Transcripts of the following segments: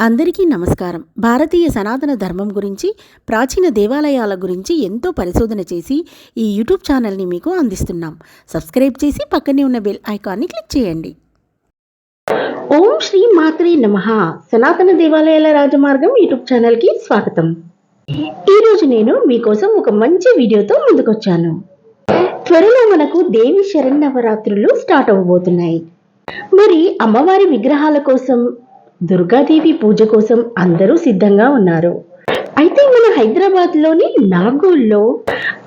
అందరికీ నమస్కారం. భారతీయ సనాతన ధర్మం గురించి ప్రాచీన దేవాలయాల గురించి ఎంతో పరిశోధన చేసి ఈ యూట్యూబ్ ఛానల్ని మీకు అందిస్తున్నాం. సబ్స్క్రైబ్ చేసి పక్కనే ఉన్న బెల్ ఐకాన్ని క్లిక్ చేయండి. ఓం శ్రీ మాత్రే నమ. సనాతన దేవాలయాల రాజమార్గం యూట్యూబ్ ఛానల్కి స్వాగతం. ఈరోజు నేను మీకోసం ఒక మంచి వీడియోతో ముందుకొచ్చాను. త్వరలో మనకు దేవి శరణ్ నవరాత్రులు స్టార్ట్ అవ్వబోతున్నాయి. మరి అమ్మవారి విగ్రహాల కోసం దుర్గాదేవి పూజ కోసం అందరూ సిద్ధంగా ఉన్నారు. అయితే మన హైదరాబాద్లోని నాగోల్లో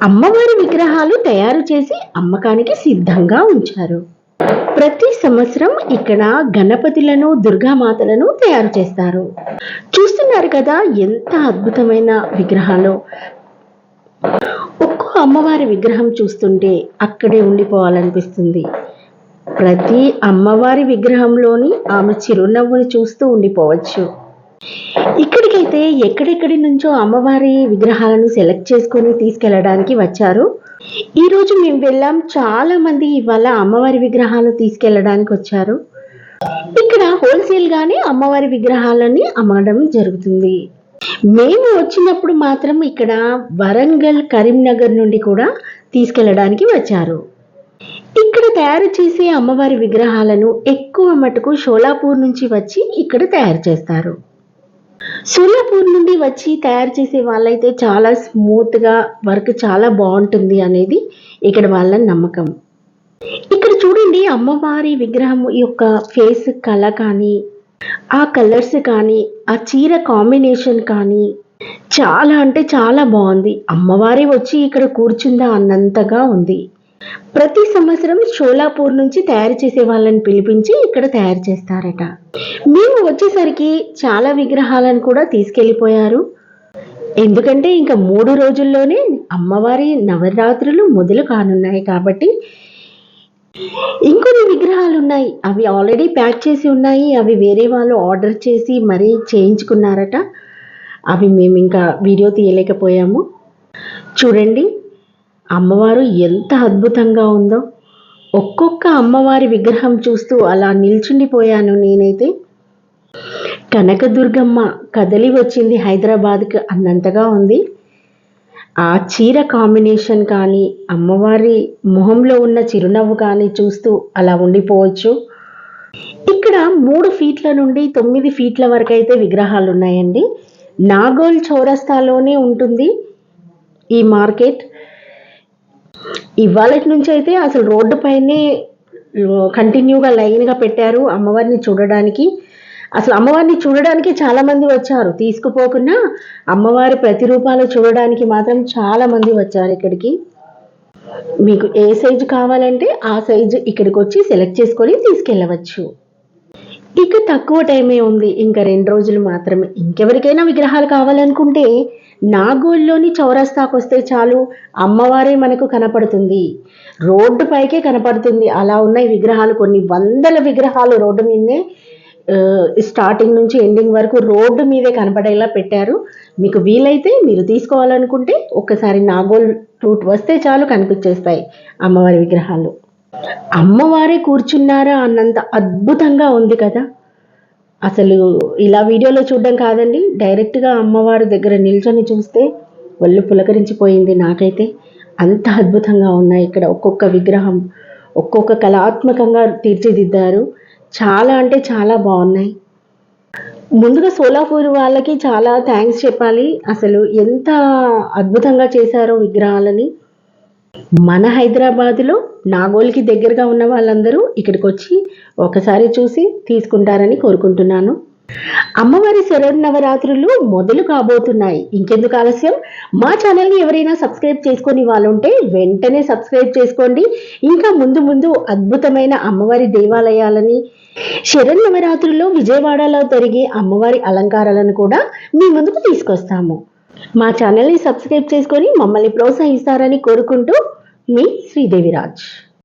అమ్మవారి విగ్రహాలు తయారు చేసి అమ్మకానికి సిద్ధంగా ఉంచారు. ప్రతి సంవత్సరం ఇక్కడ గణపతులను దుర్గామాతలను తయారు చేస్తారు. చూస్తున్నారు కదా ఎంత అద్భుతమైన విగ్రహాలు. ఒక్కో అమ్మవారి విగ్రహం చూస్తుంటే అక్కడే ఉండిపోవాలనిపిస్తుంది. ప్రతి అమ్మవారి విగ్రహంలోని ఆమె చిరునవ్వుని చూస్తూ ఉండిపోవచ్చు. ఇక్కడికైతే ఎక్కడెక్కడి నుంచో అమ్మవారి విగ్రహాలను సెలెక్ట్ చేసుకొని తీసుకెళ్ళడానికి వచ్చారు. ఈరోజు మేము వెళ్ళాం. చాలా మంది ఇవాళ అమ్మవారి విగ్రహాలు తీసుకెళ్ళడానికి వచ్చారు. ఇక్కడ హోల్సేల్ గానే అమ్మవారి విగ్రహాలని అమ్మడం జరుగుతుంది. మేము వచ్చినప్పుడు మాత్రం ఇక్కడ వరంగల్ కరీంనగర్ నుండి కూడా తీసుకెళ్ళడానికి వచ్చారు. ఇక్కడ తయారు చేసే అమ్మవారి విగ్రహాలను ఎక్కువ మటుకు షోలాపూర్ నుంచి వచ్చి ఇక్కడ తయారు చేస్తారు. సోలాపూర్ నుండి వచ్చి తయారు చేసే వాళ్ళైతే చాలా స్మూత్గా వర్క్ చాలా బాగుంటుంది అనేది ఇక్కడ వాళ్ళ నమ్మకం. ఇక్కడ చూడండి అమ్మవారి విగ్రహం యొక్క ఫేస్ కళ కానీ ఆ కలర్స్ కానీ ఆ చీర కాంబినేషన్ కానీ చాలా అంటే చాలా బాగుంది. అమ్మవారి వచ్చి ఇక్కడ కూర్చుందా అన్నంతగా ఉంది. ప్రతి సంవత్సరం షోలాపూర్ నుంచి తయారు చేసే వాళ్ళని పిలిపించి ఇక్కడ తయారు చేస్తారట. మేము వచ్చేసరికి చాలా విగ్రహాలను కూడా తీసుకెళ్ళిపోయారు. ఎందుకంటే ఇంకా మూడు రోజుల్లోనే అమ్మవారి నవరాత్రులు మొదలు కానున్నాయి కాబట్టి ఇంకొన్ని విగ్రహాలు ఉన్నాయి అవి ఆల్రెడీ ప్యాక్ చేసి ఉన్నాయి. అవి వేరే వాళ్ళు ఆర్డర్ చేసి మరీ చేయించుకున్నారట. అవి మేము ఇంకా వీడియో తీయలేకపోయాము. చూడండి అమ్మవారు ఎంత అద్భుతంగా ఉందో. ఒక్కొక్క అమ్మవారి విగ్రహం చూస్తూ అలా నిల్చుండిపోయాను నేనైతే. కనకదుర్గమ్మ కదలి వచ్చింది హైదరాబాద్కి అన్నంతగా ఉంది. ఆ చీర కాంబినేషన్ కానీ అమ్మవారి మొహంలో ఉన్న చిరునవ్వు కానీ చూస్తూ అలా ఉండిపోవచ్చు. ఇక్కడ మూడు ఫీట్ల నుండి తొమ్మిది ఫీట్ల వరకు అయితే విగ్రహాలు ఉన్నాయండి నాగోల్ చౌరస్తాలోనే ఉంటుంది ఈ మార్కెట్. ఇవాళ నుంచి అయితే అసలు రోడ్డు పైనే కంటిన్యూగా లైన్గా పెట్టారు అమ్మవారిని చూడడానికి. అసలు అమ్మవారిని చూడడానికి చాలా మంది వచ్చారు. తీసుకుపోకుండా అమ్మవారి ప్రతిరూపాలు చూడడానికి మాత్రం చాలా మంది వచ్చారు ఇక్కడికి. మీకు ఏ సైజు కావాలంటే ఆ సైజు ఇక్కడికి వచ్చి సెలెక్ట్ చేసుకొని తీసుకెళ్ళవచ్చు. ఇక తక్కువ టైమే ఉంది. ఇంకా రెండు రోజులు మాత్రమే. ఇంకెవరికైనా విగ్రహాలు కావాలనుకుంటే నాగోల్లోని చౌరస్తాకు వస్తే చాలు. అమ్మవారే మనకు కనపడుతుంది. రోడ్డు పైకే కనపడుతుంది. అలా ఉన్నాయి విగ్రహాలు. కొన్ని వందల విగ్రహాలు రోడ్డు మీదనే స్టార్టింగ్ నుంచి ఎండింగ్ వరకు రోడ్డు మీదే కనపడేలా పెట్టారు. మీకు వీలైతే మీరు తీసుకోవాలనుకుంటే ఒక్కసారి నాగోల్ రూట్ వస్తే చాలు కనిపించేస్తాయి అమ్మవారి విగ్రహాలు. అమ్మవారే కూర్చున్నారా అన్నంత అద్భుతంగా ఉంది కదా. అసలు ఇలా వీడియోలో చూడడం కాదండి డైరెక్ట్గా అమ్మవారి దగ్గర నిల్చొని చూస్తే ఒళ్ళు పులకరించిపోయింది నాకైతే. అంత అద్భుతంగా ఉన్నాయి ఇక్కడ ఒక్కొక్క విగ్రహం ఒక్కొక్క కళాత్మకంగా తీర్చిదిద్దారు. చాలా అంటే చాలా బాగున్నాయి. ముందుగా సోలాపూర్ వాళ్ళకి చాలా థ్యాంక్స్ చెప్పాలి. అసలు ఎంత అద్భుతంగా చేశారో విగ్రహాలని. మన హైదరాబాద్లో నాగోల్కి దగ్గరగా ఉన్న వాళ్ళందరూ ఇక్కడికి వచ్చి ఒకసారి చూసి తీసుకుంటారని కోరుకుంటున్నాను. అమ్మవారి శరన్నవరాత్రులు మొదలు కాబోతున్నాయి. ఇంకెందుకు ఆలస్యం? మా ఛానల్ని ఎవరైనా సబ్స్క్రైబ్ చేసుకొని వాళ్ళు ఉంటే వెంటనే సబ్స్క్రైబ్ చేసుకోండి. ఇంకా ముందు ముందు అద్భుతమైన అమ్మవారి దేవాలయాలని శరన్నవరాత్రుల్లో విజయవాడలో జరిగే అమ్మవారి అలంకారాలను కూడా మీ ముందుకు తీసుకొస్తాము. మా ఛానల్ని సబ్స్క్రైబ్ చేసుకొని మమ్మల్ని ప్రోత్సహిస్తారని కోరుకుంటూ మీ శ్రీదేవిరాజ్.